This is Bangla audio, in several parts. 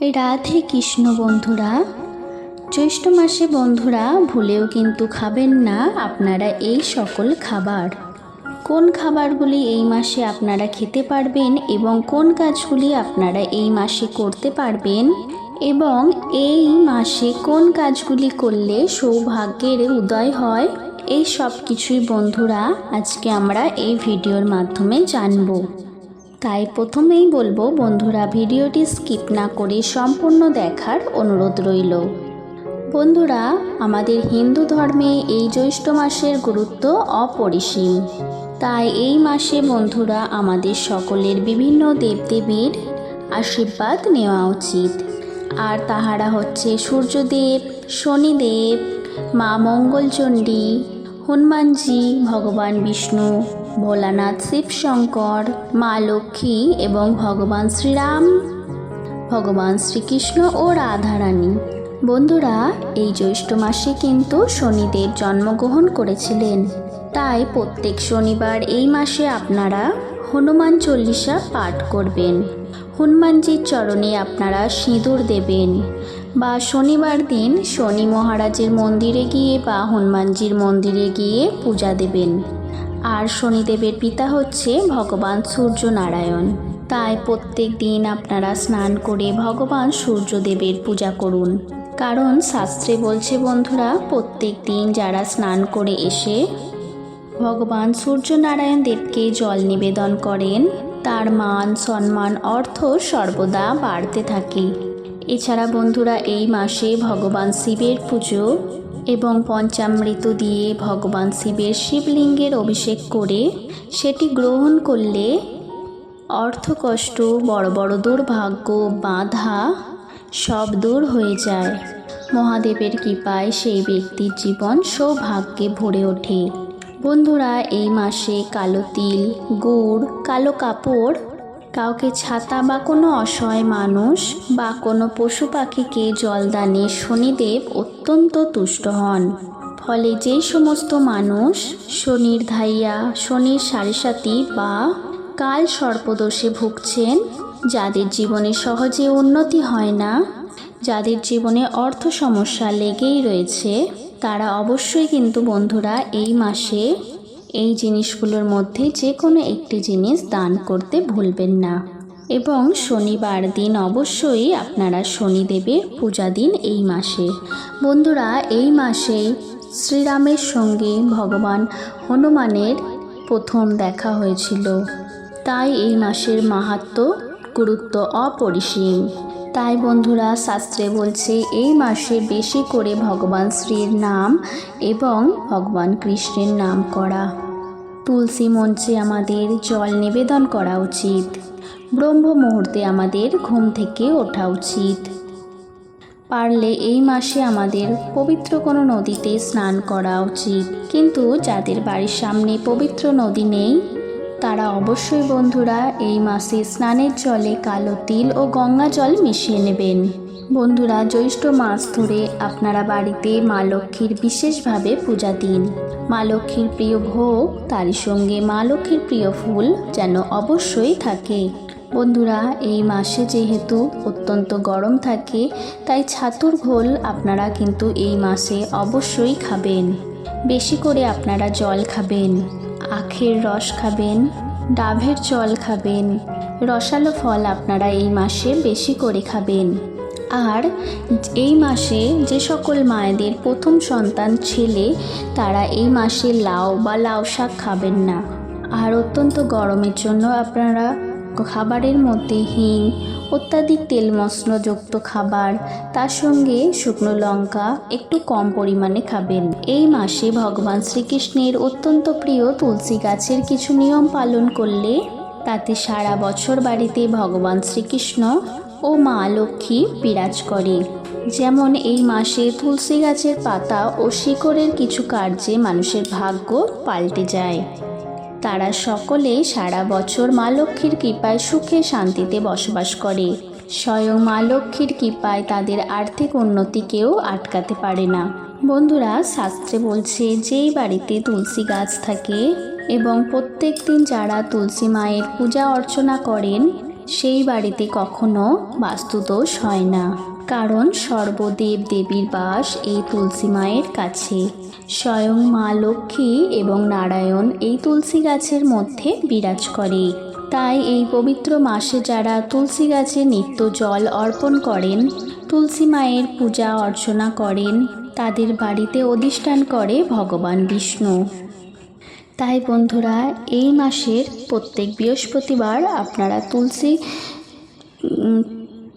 রাধে কৃষ্ণ বন্ধুরা, জ্যৈষ্ঠ মাসে বন্ধুরা, ভুলেও কিন্তু খাবেন না আপনারা এই সকল খাবার। কোন খাবারগুলি এই মাসে আপনারা খেতে পারবেন এবং কোন কাজগুলি আপনারা এই মাসে করতে পারবেন এবং এই মাসে কোন কাজগুলি করলে সৌভাগ্যের উদয় হয়, এই সব কিছুই বন্ধুরা আজকে আমরা এই ভিডিওর মাধ্যমে জানব। তাই প্রথমেই বলব, বন্ধুরা, ভিডিওটি স্কিপ না করে সম্পূর্ণ দেখার অনুরোধ রইল। বন্ধুরা, আমাদের হিন্দু ধর্মে এই জ্যৈষ্ঠ মাসের গুরুত্ব অপরিসীম। তাই এই মাসে, বন্ধুরা, আমাদের সকলের বিভিন্ন দেবদেবীর আশীর্বাদ নেওয়া উচিত। আর তাহারা হচ্ছে সূর্যদেব, শনিদেব, মা মঙ্গলচণ্ডী, হনুমানজি, ভগবান বিষ্ণু ভোলানাথ শিবশঙ্কর, মা লক্ষ্মী এবং ভগবান শ্রীরাম। ভগবান শ্রীকৃষ্ণ ও রাধারানী। বন্ধুরা, এই জ্যৈষ্ঠ মাসে কিন্তু শনিদেব জন্মগ্রহণ করেছিলেন। তাই প্রত্যেক শনিবার এই মাসে আপনারা হনুমান চল্লিশা পাঠ করবেন। হনুমানজির চরণে আপনারা সিঁদুর দেবেন বা শনিবার দিন শনি মহারাজের মন্দিরে গিয়ে বা হনুমানজির মন্দিরে গিয়ে পূজা দেবেন। আর শনিদেবের পিতা হচ্ছে ভগবান সূর্য নারায়ণ তাই প্রত্যেক দিন আপনারা স্নান করে ভগবান সূর্যদেবের পূজা করুন। কারণ শাস্ত্রে বলছে, বন্ধুরা, প্রত্যেক দিন যারা স্নান করে এসে ভগবান সূর্যনারায়ণ দেবকে জল নিবেদন করেন, তার মান, সম্মান, অর্থ সর্বদা বাড়তে থাকে। এছাড়া বন্ধুরা, এই মাসে ভগবান শিবের পুজো এবং পঞ্চামৃত দিয়ে ভগবান শিবের শিবলিঙ্গের অভিষেক করে সেটি গ্রহণ করলে অর্থকষ্ট, বড় বড় দুর্ভাগ্য, বাধা সব দূর হয়ে যায়। মহাদেবের কৃপায় সেই ব্যক্তির জীবন সৌভাগ্যে ভরে ওঠে। বন্ধুরা, এই মাসে কালো তিল, গুড়, কালো কাপড় কাউকে ছাতা বা কোনো অসহায় মানুষ বা কোনো পশু পাখিকে জলদানে শনিদেব অত্যন্ত তুষ্ট হন। ফলে যে সমস্ত মানুষ শনির ধাইয়া, শনির সারিসাতি বা কাল সর্পদোষে ভুগছেন, যাদের জীবনে সহজে উন্নতি হয় না, যাদের জীবনে অর্থ সমস্যা লেগেই রয়েছে, তারা অবশ্যই কিন্তু বন্ধুরা এই মাসে এই জিনিসগুলোর মধ্যে যে কোনো একটি জিনিস দান করতে ভুলবেন না। এবং শনিবার দিন অবশ্যই আপনারা শনিদেবের পূজা দিন এই মাসে। বন্ধুরা, এই মাসে শ্রীরামের সঙ্গে ভগবান হনুমানের প্রথম দেখা হয়েছিল। তাই এই মাসের মাহাত্ম গুরুত্ব অপরিসীম। তাই বন্ধুরা শাস্ত্রে বলছে, এই মাসে বেশি করে ভগবান শ্রীর নাম এবং ভগবান কৃষ্ণের নাম করা। তুলসী মঞ্চে আমাদের জল নিবেদন করা উচিত। ব্রহ্ম মুহূর্তে আমাদের ঘুম থেকে ওঠা উচিত। পারলে এই মাসে আমাদের পবিত্র কোনো নদীতে স্নান করা উচিত। কিন্তু যাদের বাড়ির সামনে পবিত্র নদী নেই তারা অবশ্যই বন্ধুরা এই মাসে স্নানের জলে কালো তিল ও গঙ্গা জল মিশিয়ে নেবেন। বন্ধুরা, জ্যৈষ্ঠ মাস ধরে আপনারা বাড়িতে মা লক্ষ্মীর বিশেষভাবে পূজা দিন। মা লক্ষ্মীর প্রিয় ভোগ, তারই সঙ্গে মা লক্ষ্মীর প্রিয় ফুল যেন অবশ্যই থাকে। বন্ধুরা, এই মাসে যেহেতু অত্যন্ত গরম থাকে, তাই ছাতুর ঘোল আপনারা কিন্তু এই মাসে অবশ্যই খাবেন। বেশি করে আপনারা জল খাবেন। আখের রস খাবেন ডাভের জল খাবেন। রসালো ফল আপনারা এই মাসে বেশি করে খাবেন। আর এই মাসে যে সকল মায়েদের প্রথম সন্তান ছেলে, তারা এই মাসে লাউ বা লাউ শাক খাবেন না। আর অত্যন্ত গরমের জন্য আপনারা খাবারের মধ্যে হিং, অত্যাধিক তেল মশলাযুক্ত খাবার, তার সঙ্গে শুকনো লঙ্কা একটু কম পরিমাণে খাবেন। এই মাসে ভগবান শ্রীকৃষ্ণের অত্যন্ত প্রিয় তুলসী গাছের কিছু নিয়ম পালন করলে তাতে সারা বছর বাড়িতে ভগবান শ্রীকৃষ্ণ ও মা লক্ষ্মী বিরাজ করে। যেমন এই মাসে তুলসী গাছের পাতা ও শিকড়ের কিছু কার্যে মানুষের ভাগ্য পাল্টে যায়। তারা সকলে সারা বছর মা লক্ষ্মীর কৃপায় সুখে শান্তিতে বসবাস করে। স্বয়ং মা লক্ষ্মীর কৃপায় তাদের আর্থিক উন্নতিকেও আটকাতে পারে না। বন্ধুরা, শাস্ত্রে বলছে, যেই বাড়িতে তুলসী গাছ থাকে এবং প্রত্যেক দিন যারা তুলসী মায়ের পূজা অর্চনা করেন, সেই বাড়িতে কখনো বাস্তুদোষ হয় না। কারণ সর্বদেব দেবীর বাস এই তুলসী মায়ের কাছে। স্বয়ং মা লক্ষ্মী এবং নারায়ণ এই তুলসী গাছের মধ্যে বিরাজ করে। তাই এই পবিত্র মাসে যারা তুলসী গাছে নিত্য জল অর্পণ করেন, তুলসী মায়ের পূজা অর্চনা করেন, তাদের বাড়িতে অধিষ্ঠান করে ভগবান বিষ্ণু। তাই বন্ধুরা, এই মাসের প্রত্যেক বৃহস্পতিবার আপনারা তুলসী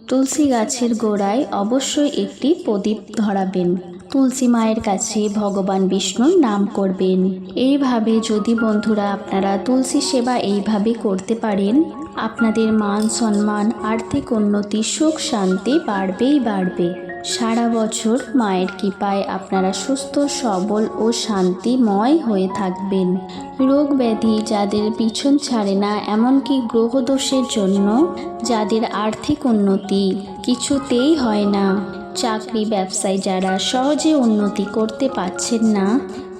তুলসী গাছের গোড়ায় অবশ্যই একটি প্রদীপ ধরাবেন। তুলসী মায়ের কাছে ভগবান বিষ্ণুর নাম করবেন। এইভাবে যদি বন্ধুরা আপনারা তুলসী সেবা এইভাবে করতে পারেন, আপনাদের মান সম্মান, আর্থিক উন্নতি, সুখ শান্তি বাড়বেই বাড়বে। সারা বছর মায়ের কৃপায় আপনারা সুস্থ, সবল ও শান্তিময় হয়ে থাকবেন। রোগ ব্যাধি যাদের পিছন ছাড়ে না, এমনকি গ্রহদোষের জন্য যাদের আর্থিক উন্নতি কিছুতেই হয় না, চাকরি ব্যবসায় যারা সহজে উন্নতি করতে পারছেন না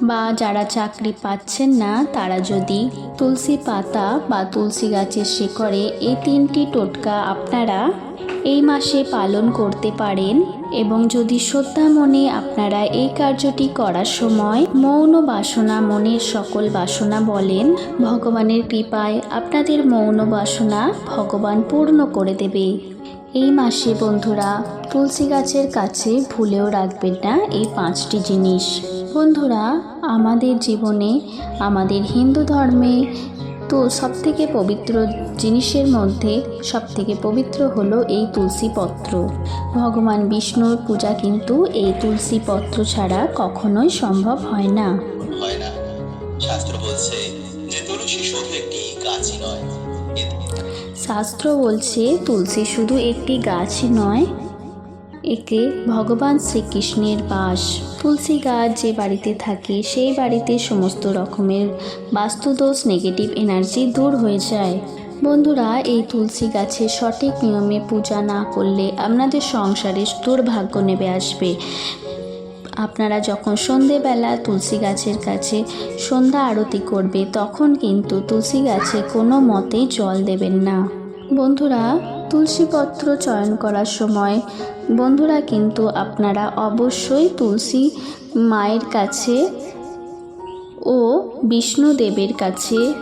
বা যারা চাকরি পাচ্ছেন না, তারা যদি তুলসী পাতা বা তুলসী গাছের শিকড়ে এই তিনটি টোটকা আপনারা এই মাসে পালন করতে পারেন এবং যদি শ্রদ্ধা মনে আপনারা এই কার্যটি করার সময় মৌন বাসনা মনের সকল বাসনা বলেন, ভগবানের কৃপায় আপনাদের মৌন বাসনা ভগবান পূর্ণ করে দেবে। এই মাসে বন্ধুরা, তুলসী গাছের কাছে ভুলেও রাখবেন না এই পাঁচটি জিনিস। বন্ধুরা, আমাদের জীবনে, আমাদের হিন্দু ধর্মে তো সবথেকে পবিত্র জিনিসের মধ্যে সবথেকে পবিত্র হলো এই তুলসী পত্র। ভগবান বিষ্ণুর পূজা কিন্তু এই তুলসী পত্র ছাড়া কখনোই সম্ভব হয় না। হয় না। শাস্ত্র বলছে যে তুলসী শুধু একটি গাছই নয়। শাস্ত্র বলছে তুলসী শুধু একটি গাছই নয় একে ভগবান শ্রীকৃষ্ণের বাস। তুলসী গাছ যে বাড়িতে থাকে, সেই বাড়িতে সমস্ত রকমের বাস্তুদোষ নেগেটিভ এনার্জি দূর হয়ে যায়। বন্ধুরা, এই তুলসী গাছের সঠিক নিয়মে পূজা না করলে আপনাদের সংসারে দুর্ভাগ্য নেমে আসবে। আপনারা যখন সন্ধেবেলা তুলসী গাছের কাছে সন্ধ্যা আরতি করবে, তখন কিন্তু তুলসী গাছে কোনো মতেই জল দেবেন না। বন্ধুরা তুলসীপত্র চয়ন করার সময় বন্ধুরা কিন্তু আপনারা অবশ্যই তুলসী মায়ের কাছে ও বিষ্ণুদেবের কাছে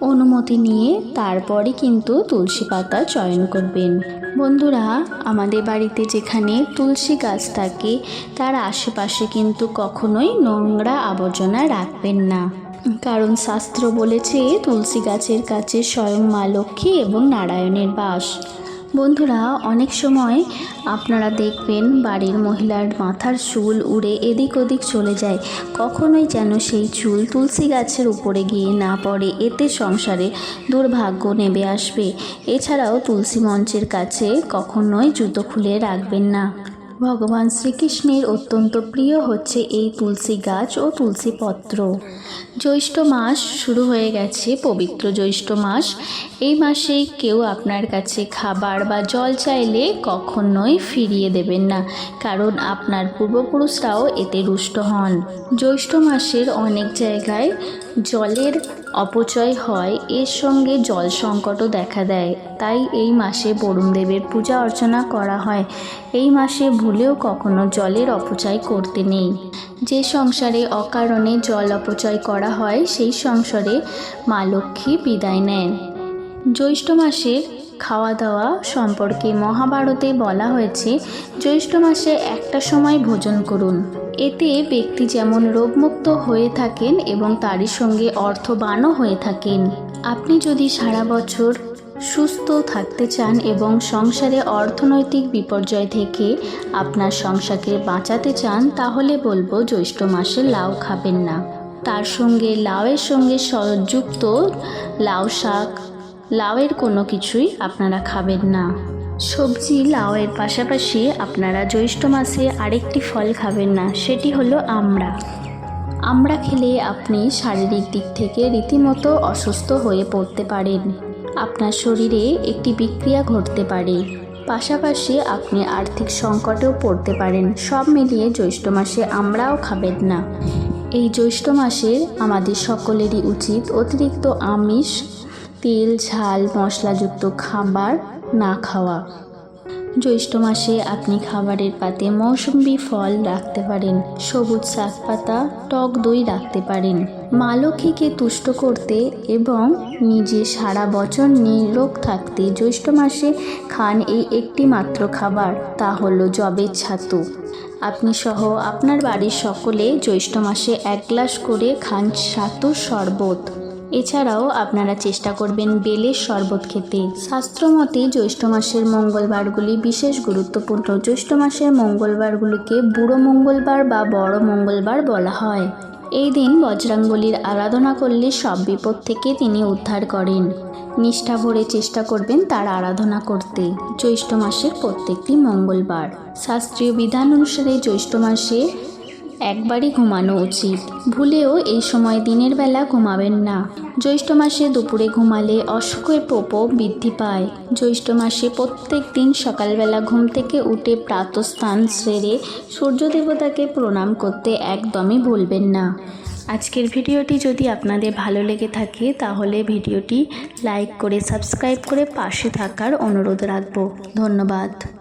অনুমতি নিয়ে তারপরে কিন্তু তুলসী পাতা চয়ন করবেন। বন্ধুরা, আমাদের বাড়িতে যেখানে তুলসী গাছ থাকে, তার আশেপাশে কিন্তু কখনোই নোংরা আবর্জনা রাখবেন না। কারণ শাস্ত্র বলেছে, তুলসী গাছের কাছে স্বয়ং মা লক্ষ্মী এবং নারায়ণের বাস। বন্ধুরা, অনেক সময় আপনারা দেখবেন বাড়ির মহিলার মাথার চুল উড়ে এদিক ওদিক চলে যায়। কখনোই যেন সেই চুল তুলসী গাছের উপরে গিয়ে না পড়ে, এতে সংসারে দুর্ভাগ্য নেমে আসবে। এছাড়াও তুলসী মঞ্চের কাছে কখনোই জুতো খুলে রাখবেন না। ভগবান শ্রীকৃষ্ণের অত্যন্ত প্রিয় হচ্ছে এই তুলসী গাছ ও তুলসী পত্র। জ্যৈষ্ঠ মাস শুরু হয়ে গেছে, পবিত্র জ্যৈষ্ঠ মাস। এই মাসে কেউ আপনার কাছে খাবার বা জল চাইলে কখনোই ফিরিয়ে দেবেন না, কারণ আপনার পূর্বপুরুষরাও এতে রুষ্ট হন। জ্যৈষ্ঠ মাসের অনেক জায়গায় জলের অপচয় হয়, এর সঙ্গে জল সংকটও দেখা দেয়। তাই এই মাসে বরুণ দেবের পূজা অর্চনা করা হয়। এই মাসে ভুলেও কখনো জলের অপচয় করতে নেই। যে সংসারে অকারণে জল অপচয় করা হয়, সেই সংসারে মা লক্ষ্মী বিদায় নেন। জ্যৈষ্ঠ মাসের খাওয়া দাওয়া সম্পর্কে মহাভারতে বলা হয়েছে, জ্যৈষ্ঠ মাসে একটা সময় ভোজন করুন। এতে ব্যক্তি যেমন রোগমুক্ত হয়ে থাকেন এবং তারই সঙ্গে অর্থবানও হয়ে থাকেন। আপনি যদি সারা বছর সুস্থ থাকতে চান এবং সংসারে অর্থনৈতিক বিপর্যয় থেকে আপনার সংসারকে বাঁচাতে চান, তাহলে বলব জ্যৈষ্ঠ মাসে লাউ খাবেন না। তার সঙ্গে লাউয়ের সঙ্গে যুক্ত লাউ শাক। লাউয়ের কোনো কিছুই আপনারা খাবেন না। সবজি লাউয়ের পাশাপাশি আপনারা জ্যৈষ্ঠ মাসে আরেকটি ফল খাবেন না, সেটি হলো আমড়া। আমড়া খেলে আপনি শারীরিক দিক থেকে রীতিমতো অসুস্থ হয়ে পড়তে পারেন। আপনার শরীরে একটি বিক্রিয়া ঘটতে পারে। পাশাপাশি আপনি আর্থিক সংকটেও পড়তে পারেন। সব মিলিয়ে জ্যৈষ্ঠ মাসে আমরাও খাবেন না। এই জ্যৈষ্ঠ মাসে আমাদের সকলেরই উচিত অতিরিক্ত আমিষ তেল ঝাল মশলাযুক্ত খাবার না খাওয়া। জ্যৈষ্ঠ মাসে আপনি খাবারের পাতে মৌসুম্বি ফল রাখতে পারেন। সবুজ শাক পাতা, টক দই রাখতে পারেন। মা লক্ষ্মীকে তুষ্ট করতে এবং নিজে সারা বছর নিরোগ থাকতে জ্যৈষ্ঠ মাসে খান এই একটি মাত্র খাবার, তা হলো জবের ছাতু। আপনি সহ আপনার বাড়ির সকলে জ্যৈষ্ঠ মাসে এক গ্লাস করে খান ছাতুর শরবত। এছাড়াও আপনারা চেষ্টা করবেন বেলের শরবত খেতে। শাস্ত্রমতে জ্যৈষ্ঠ মাসের মঙ্গলবারগুলি বিশেষ গুরুত্বপূর্ণ। জ্যৈষ্ঠ মাসের মঙ্গলবারগুলোকে বুড়ো মঙ্গলবার বা বড় মঙ্গলবার বলা হয়। এই দিন বজরাঙ্গলির আরাধনা করলে সব বিপদ থেকে তিনি উদ্ধার করেন। নিষ্ঠা ভরে চেষ্টা করবেন তার আরাধনা করতে। জ্যৈষ্ঠ মাসের প্রত্যেকটি মঙ্গলবার। শাস্ত্রীয় বিধান অনুসারে জ্যৈষ্ঠ মাসে একবারই ঘুমানো উচিত। ভুলেও এই সময় দিনের বেলা ঘুমাবেন না। জ্যৈষ্ঠ মাসে দুপুরে ঘুমালে অসুখের প্রকোপ বৃদ্ধি পায়। জ্যৈষ্ঠ মাসে প্রত্যেক দিন সকালবেলা ঘুম থেকে উঠে প্রাতস্থান সেরে সূর্য দেবতাকে প্রণাম করতে একদমই ভুলবেন না। আজকের ভিডিওটি যদি আপনাদের ভালো লেগে থাকে, তাহলে ভিডিওটি লাইক করে সাবস্ক্রাইব করে পাশে থাকার অনুরোধ রাখব। ধন্যবাদ।